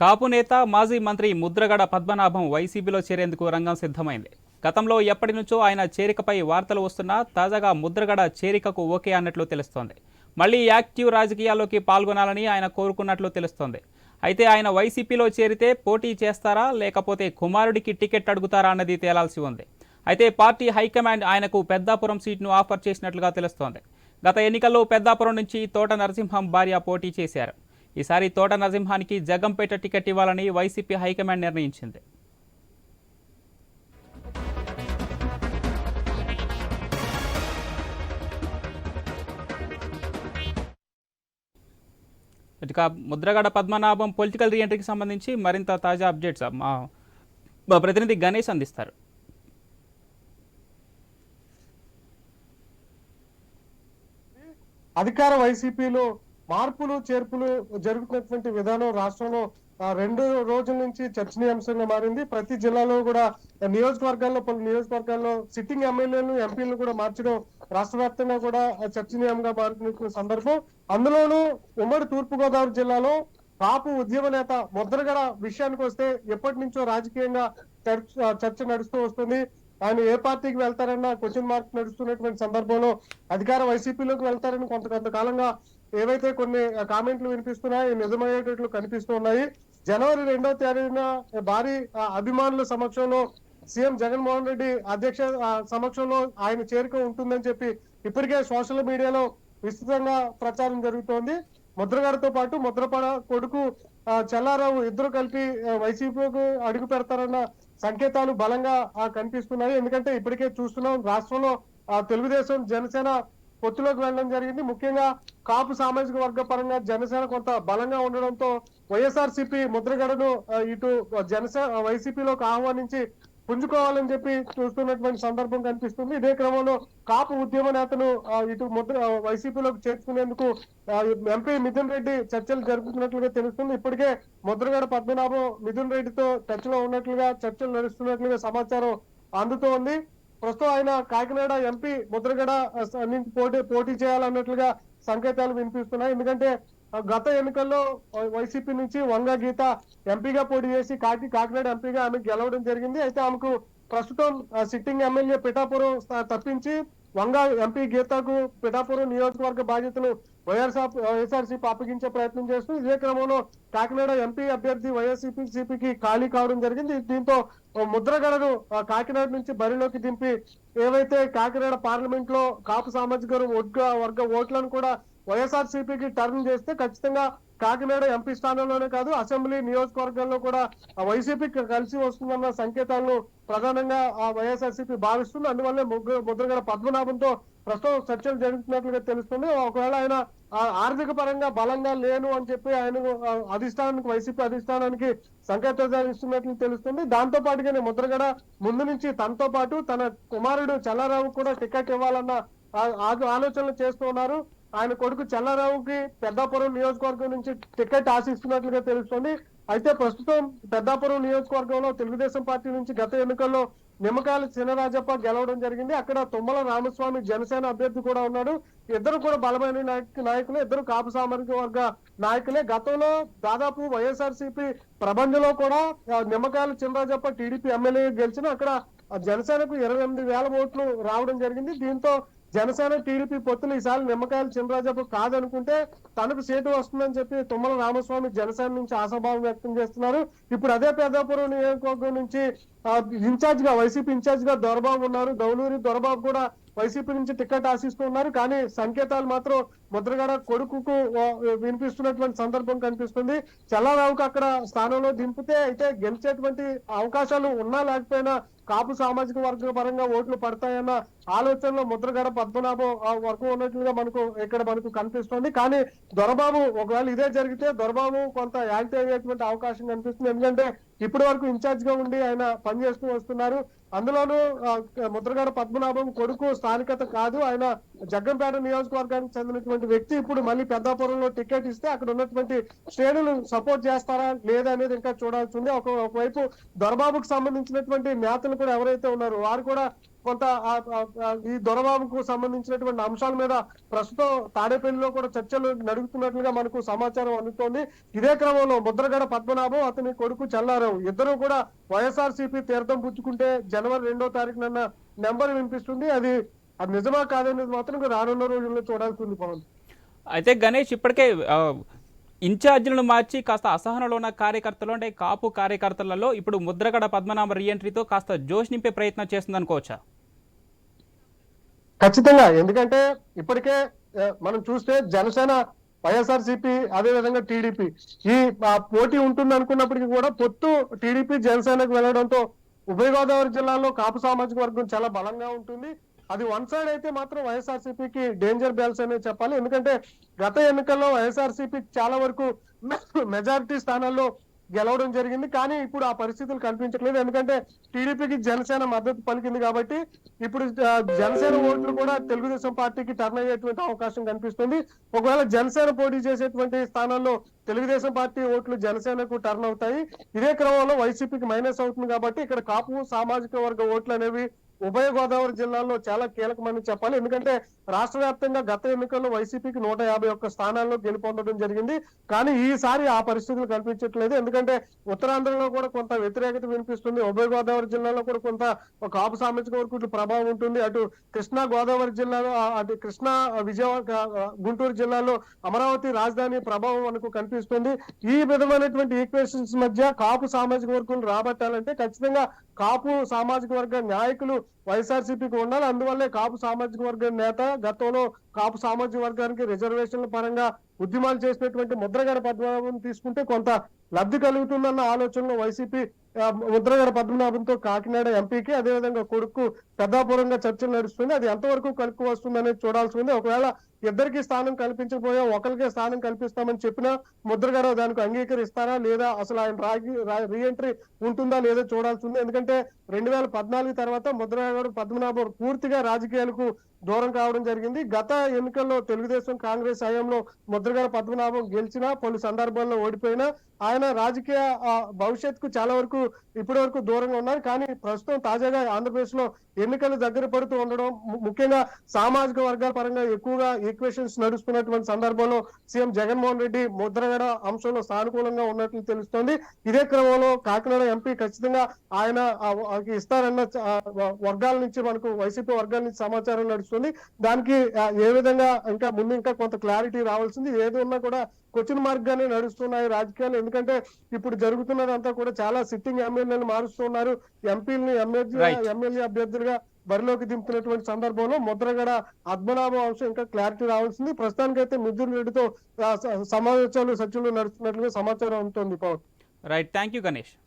కాపు నేత మాజీ మంత్రి ముద్రగడ పద్మనాభం వైసీపీలో చేరేందుకు రంగం సిద్ధమైంది. గతంలో ఎప్పటి నుంచో ఆయన చేరికపై వార్తలు వస్తున్నా తాజాగా ముద్రగడ చేరికకు ఓకే అన్నట్లు తెలుస్తోంది. మళ్ళీ యాక్టివ్ రాజకీయాల్లోకి పాల్గొనాలని ఆయన కోరుకున్నట్లు తెలుస్తోంది. అయితే ఆయన వైసీపీలో చేరితే పోటీ చేస్తారా లేకపోతే కుమారుడికి టికెట్ అడుగుతారా అన్నది తేలాల్సి ఉంది. అయితే పార్టీ హైకమాండ్ ఆయనకు పెద్దాపురం సీట్ను ఆఫర్ చేసినట్లుగా తెలుస్తోంది. గత ఎన్నికల్లో పెద్దాపురం నుంచి తోట నరసింహం భార్య పోటీ చేశారు. ఈసారి తోట నరసింహానికి జగంపేట టికెట్ ఇవ్వాలని వైసీపీ హైకమాండ్ నిర్ణయించింది. ఇక ముద్రగడ పద్మనాభం పొలిటికల్ రీఎంట్రీకి సంబంధించి మరింత తాజా అప్డేట్స్ మా మా ప్రతినిధి గణేష్ అందిస్తారు. అధికార వైసీపీలో మార్పులు చేర్పులు జరుగుతున్నటువంటి విధానం రాష్ట్రంలో రెండు రోజుల నుంచి చర్చనీయాంశంగా మారింది. ప్రతి జిల్లాలో కూడా నియోజకవర్గాల్లో పలు నియోజకవర్గాల్లో సిట్టింగ్ ఎమ్మెల్యేలు ఎంపీలను కూడా మార్చడం రాష్ట్ర వ్యాప్తంగా కూడా చర్చనీయంగా మారుతున్న సందర్భం. అందులోనూ ఉమ్మడి తూర్పుగోదావరి జిల్లాలో కాపు ఉద్యమ నేత ముద్రగడ విషయానికి వస్తే ఎప్పటి నుంచో రాజకీయంగా చర్చ చర్చ నడుస్తూ వస్తుంది. ఆయన ఏ పార్టీకి వెళ్తారన్న క్వశ్చన్ మార్క్ నడుస్తున్నటువంటి సందర్భంలో అధికార వైసీపీలోకి వెళ్తారని కొంత కొంతకాలంగా ఏవైతే కొన్ని కామెంట్లు వినిపిస్తున్నాయి నిజమయ్యేటట్లు కనిపిస్తున్నాయి. జనవరి రెండో తేదీన భారీ అభిమానుల సమక్షంలో సీఎం జగన్మోహన్ రెడ్డి అధ్యక్ష సమక్షంలో ఆయన చేరిక ఉంటుందని చెప్పి ఇప్పటికే సోషల్ మీడియాలో విస్తృతంగా ప్రచారం జరుగుతోంది. ముద్రగారితో పాటు ముద్రపడ కొడుకు చల్లారావు చెల్లారావు ఇద్దరు కలిపి వైసీపీకి అడుగు పెడతారన్న సంకేతాలు బలంగా కనిపిస్తున్నాయి. ఎందుకంటే ఇప్పటికే చూస్తున్నాం రాష్ట్రంలో తెలుగుదేశం జనసేన పొత్తులోకి వెళ్ళడం జరిగింది. ముఖ్యంగా కాపు సామాజిక వర్గ పరంగా జనసేన కొంత బలంగా ఉండడంతో వైఎస్ఆర్ సిపి ముద్రగడను ఇటు జనసేన వైసీపీలోకి ఆహ్వానించి పుంజుకోవాలని చెప్పి చూస్తున్నటువంటి సందర్భం కనిపిస్తుంది. ఇదే క్రమంలో కాపు ఉద్యమ నేతను ఇటు ముద్ర వైసీపీలోకి చేర్చుకునేందుకు ఎంపీ మిథున్ రెడ్డి చర్చలు జరుపుతున్నట్లుగా తెలుస్తుంది. ఇప్పటికే ముద్రగడ పద్మనాభం మిథున్ రెడ్డితో చర్చలో ఉన్నట్లుగా చర్చలు నడుస్తున్నట్లుగా సమాచారం అందుతోంది. ప్రస్తుతం ఆయన కాకినాడ ఎంపీ ముద్రగడ నుంచి పోటీ పోటీ చేయాలన్నట్లుగా సంకేతాలు వినిపిస్తున్నాయి. ఎందుకంటే గత ఎన్నికల్లో వైసీపీ నుంచి వంగ గీత ఎంపీగా పోటీ చేసి కాకి కాకినాడ ఎంపీగా ఆమె గెలవడం జరిగింది. అయితే ఆమెకు ప్రస్తుతం సిట్టింగ్ ఎమ్మెల్యే పిఠాపురం తప్పించి వంగ ఎంపీ గీతకు పిఠాపురం నియోజకవర్గ బాధ్యతను వైఎస్ఆర్ వైఎస్ఆర్సీపీ అప్పగించే ప్రయత్నం చేస్తూ ఇదే క్రమంలో కాకినాడ ఎంపీ అభ్యర్థి వైఎస్సీపీ సిపికి ఖాళీ కావడం జరిగింది. దీంతో ముద్రగడను కాకినాడ నుంచి బరిలోకి దింపి ఏవైతే కాకినాడ పార్లమెంట్లో కాపు సామాజిక వర్గ వర్గ ఓట్లను కూడా వైఎస్ఆర్ సిపికి టర్న్ చేస్తే ఖచ్చితంగా కాకినాడ ఎంపీ స్థానంలోనే కాదు అసెంబ్లీ నియోజకవర్గాల్లో కూడా వైసీపీ వైసీపీకి కలిసి వస్తుందన్న సంకేతాలను ప్రధానంగా ఆ వైఎస్ఆర్సీపీ భావిస్తుంది. అందువల్లే ముగ్గురు ముద్రగడ పద్మనాభంతో ప్రస్తుతం చర్చలు జరుగుతున్నట్లుగా తెలుస్తుంది. ఒకవేళ ఆయన ఆర్థిక పరంగా బలంగా లేను అని చెప్పి ఆయన అధిష్టానానికి వైసీపీ అధిష్టానానికి సంకేతం ఇస్తున్నట్లు తెలుస్తుంది. దాంతో పాటుగానే ముద్రగడ ముందు నుంచి తనతో పాటు తన కుమారుడు చల్లారావు కూడా టికెట్ ఇవ్వాలన్న ఆ- ఆలోచనలు చేస్తూ ఉన్నారు. ఆయన కొడుకు చల్లారావుకి పెద్దాపురం నియోజకవర్గం నుంచి టికెట్ ఆశిస్తున్నట్లుగా తెలుస్తోంది. అయితే ప్రస్తుతం పెద్దాపురం నియోజకవర్గంలో తెలుగుదేశం పార్టీ నుంచి గత ఎన్నికల్లో నిమ్మకాయల చినరాజప్ప గెలవడం జరిగింది. అక్కడ తుమ్మల రామస్వామి జనసేన అభ్యర్థి కూడా ఉన్నాడు. ఇద్దరు కూడా బలమైన నాయకులు ఇద్దరు కాపు సామర్థ్య వర్గ నాయకులే. గతంలో దాదాపు వైఎస్ఆర్సీపీ ప్రబంధంలో కూడా నిమ్మకాయల చినరాజప్ప టీడీపీ ఎమ్మెల్యే గెలిచిన అక్కడ జనసేనకు ఇరవై ఎనిమిది వేల ఓట్లు రావడం జరిగింది. దీంతో జనసేన టీడీపీ పొత్తులు ఈసారి నిమ్మకాయలు చినరాజప్ప కాదనుకుంటే తనకు సీటు వస్తుందని చెప్పి తుమ్మల రామస్వామి జనసేన నుంచి ఆశాభావం వ్యక్తం చేస్తున్నారు. ఇప్పుడు అదే పెద్దాపురం నియోజకవర్గం నుంచి ఇన్ఛార్జ్గా వైసీపీ ఇన్ఛార్జ్గా దొరబాబు ఉన్నారు. గౌలూరి దొరబాబు కూడా వైసీపీ నుంచి టికెట్ ఆశిస్తున్నారు. కానీ సంకేతాలు మాత్రం ముద్రగడ కొడుకుకు వినిపిస్తున్నటువంటి సందర్భం కనిపిస్తుంది. చల్లారావుకు అక్కడ స్థానంలో దింపితే అయితే గెలిచేటువంటి అవకాశాలు ఉన్నా లేకపోయినా కాపు సామాజిక వర్గ పరంగా ఓట్లు పడతాయన్న ఆలోచనలో ముద్రగడ పద్మనాభం ఆ వర్గం ఉన్నట్లుగా మనకు ఇక్కడ మనకు కనిపిస్తుంది. కానీ దొరబాబు ఒకవేళ ఇదే జరిగితే దొరబాబు కొంత యాక్ట్ అయ్యేటువంటి అవకాశం కనిపిస్తుంది. ఎందుకంటే ఇప్పటి వరకు ఇన్ఛార్జ్గా ఉండి ఆయన పనిచేస్తూ వస్తున్నారు. అందులోనూ ముద్రగడ పద్మనాభం కొడుకు స్థానికత కాదు. ఆయన జగ్గంపేట నియోజకవర్గానికి చెందినటువంటి వ్యక్తి. ఇప్పుడు మళ్ళీ పెద్దాపురంలో టికెట్ ఇస్తే అక్కడ ఉన్నటువంటి శ్రేణులు సపోర్ట్ చేస్తారా లేదా అనేది ఇంకా చూడాల్సి ఉంది. ఒక ఒకవైపు దొరబాబుకు సంబంధించినటువంటి నేతలు కూడా ఎవరైతే ఉన్నారో వారు కూడా కొంత ఈ దొరబాబుకు సంబంధించినటువంటి అంశాల మీద ప్రస్తుతం తాడేపల్లిలో కూడా చర్చలు నడుగుతున్నట్లుగా మనకు సమాచారం అందుతోంది. ఇదే క్రమంలో ముద్రగడ పద్మనాభం అతని కొడుకు చల్లారావు. ఇద్దరు కూడా వైఎస్ఆర్ తీర్థం పుచ్చుకుంటే జనవరి రెండో తారీఖున నెంబర్ వినిపిస్తుంది. అది అది నిజమా కాదనేది మాత్రం రానున్న రోజుల్లో చూడాల్సి ఉంది పవన్. అయితే గణేష్ ఇప్పటికే ఆ, ఇన్ఛార్జీలను మార్చి కాస్త అసహనంలో ఉన్న కార్యకర్తలు అంటే కాపు కార్యకర్తలలో ఇప్పుడు ముద్రగడ పద్మనాభ రీఎంట్రీతో కాస్త జోష్ నింపే ప్రయత్నం చేస్తుంది అనుకోవచ్చా ఖచ్చితంగా. ఎందుకంటే ఇప్పటికే మనం చూస్తే జనసేన వైఎస్ఆర్సీపీ అదే విధంగా టీడీపీ ఈ పోటీ ఉంటుంది అనుకున్నప్పటికీ కూడా పొత్తు టీడీపీ జనసేనకు వెళ్ళడంతో ఉభయ గోదావరి జిల్లాలో కాపు సామాజిక వర్గం చాలా బలంగా ఉంటుంది. అది వన్ సైడ్ అయితే మాత్రం వైఎస్ఆర్సీపీకి డేంజర్ బెల్స్ అనే చెప్పాలి. ఎందుకంటే గత ఎన్నికల్లో వైఎస్ఆర్సీపీ చాలా వరకు మెజారిటీ స్థానాల్లో గెలవడం జరిగింది. కానీ ఇప్పుడు ఆ పరిస్థితులు కనిపించట్లేదు. ఎందుకంటే టీడీపీకి జనసేన మద్దతు పలికింది కాబట్టి ఇప్పుడు జనసేన ఓట్లు కూడా తెలుగుదేశం పార్టీకి టర్న్ అయ్యేటువంటి అవకాశం కనిపిస్తుంది. ఒకవేళ జనసేన పోటీ చేసేటువంటి స్థానాల్లో తెలుగుదేశం పార్టీ ఓట్లు జనసేనకు టర్న్ అవుతాయి. ఇదే క్రమంలో వైసీపీకి మైనస్ అవుతుంది కాబట్టి ఇక్కడ కాపు సామాజిక వర్గ ఓట్లు అనేవి ఉభయ గోదావరి జిల్లాల్లో చాలా కీలకమని చెప్పాలి. ఎందుకంటే రాష్ట్ర వ్యాప్తంగా గత ఎన్నికల్లో వైసీపీకి నూట యాభై ఒక్క స్థానాల్లో గెలుపొందడం జరిగింది. కానీ ఈసారి ఆ పరిస్థితులు కనిపించట్లేదు ఎందుకంటే ఉత్తరాంధ్రలో కూడా కొంత వ్యతిరేకత వినిపిస్తుంది. ఉభయ గోదావరి జిల్లాలో కూడా కొంత ఒక కాపు సామాజిక వర్గ ప్రభావం ఉంటుంది. అటు కృష్ణా గోదావరి జిల్లాలో అటు కృష్ణా విజయవాడ గుంటూరు జిల్లాలో అమరావతి రాజధాని ప్రభావం మనకు కనిపిస్తుంది. ఈ విధమైనటువంటి ఈక్వేషన్స్ మధ్య కాపు సామాజిక వర్గం రాబట్టాలంటే ఖచ్చితంగా కాపు సామాజిక వర్గ నాయకులు వైఎస్ఆర్సీపీకి ఉండాలి. అందువల్లే కాపు సామాజిక వర్గ నేత గతంలో కాపు సామాజిక వర్గానికి రిజర్వేషన్ల పరంగా ఉద్యమాలు చేసినటువంటి ముద్రగడ పద్మనాభం తీసుకుంటే కొంత లబ్ధి కలుగుతుందన్న ఆలోచనలో వైసీపీ ముద్రగడ పద్మనాభంతో కాకినాడ ఎంపీకి అదేవిధంగా కొడుకు పెద్దాపురంగా చర్చలు నడుస్తుంది. అది ఎంతవరకు కలిసి వస్తుందనేది చూడాల్సి ఉంది. ఒకవేళ ఇద్దరికి స్థానం కల్పించకపోయా ఒకరికే స్థానం కల్పిస్తామని చెప్పినా ముద్రగడ దానికి అంగీకరిస్తారా లేదా అసలు ఆయన రాగి రీఎంట్రీ ఉంటుందా లేదా చూడాల్సి ఉంది. ఎందుకంటే రెండు వేల పద్నాలుగు తర్వాత ముద్రగడ పద్మనాభం పూర్తిగా రాజకీయాలకు దూరం కావడం జరిగింది. గత ఎన్నికల్లో తెలుగుదేశం కాంగ్రెస్ హయాంలో ముద్రగడ పద్మనాభం గెలిచినా పలు సందర్భాల్లో ఓడిపోయినా ఆయన రాజకీయ భవిష్యత్తుకు చాలా వరకు ఇప్పటి వరకు దూరంగా ఉన్నారు. కానీ ప్రస్తుతం తాజాగా ఆంధ్రప్రదేశ్లో ఎన్నికలు దగ్గర పడుతూ ఉండడం ము- ముఖ్యంగా సామాజిక వర్గాల పరంగా ఎక్కువగా ఈక్వేషన్స్ నడుస్తున్నటువంటి సందర్భంలో సీఎం జగన్మోహన్ రెడ్డి ముద్రగడ అంశంలో సానుకూలంగా ఉన్నట్లు తెలుస్తోంది. ఇదే క్రమంలో కాకినాడ ఎంపీ ఖచ్చితంగా ఆయన ఇస్తారన్న వర్గాల నుంచి మనకు వైసీపీ వర్గాల నుంచి సమాచారం నడుస్తుంది. దానికి ఏ విధంగా ఇంకా ముందు ఇంకా కొంత క్లారిటీ రావాల్సింది. ఏది ఉన్నా కూడా క్వశ్చన్ మార్క్ గానే నడుస్తున్నాయి రాజకీయాలు. ఎందుకంటే ఇప్పుడు జరుగుతున్నదంతా కూడా చాలా సిట్టింగ్ ఎమ్మెల్యేలు మారుస్తున్నారు. ఎంపీలని ఎమ్మెల్యే. ఎమ్మెల్యే అభ్యర్థులుగా బరిలోకి దింపుతున్నటువంటి సందర్భంలో ముద్రగడ అద్మనాభం అంశం ఇంకా క్లారిటీ రావాల్సింది. ప్రస్తుతానికైతే మిథున్ రెడ్డితో సమావేశాలు సచివులు నడుస్తున్నట్లుగా సమాచారం ఉంటుంది Pawan. Right thank you Ganesh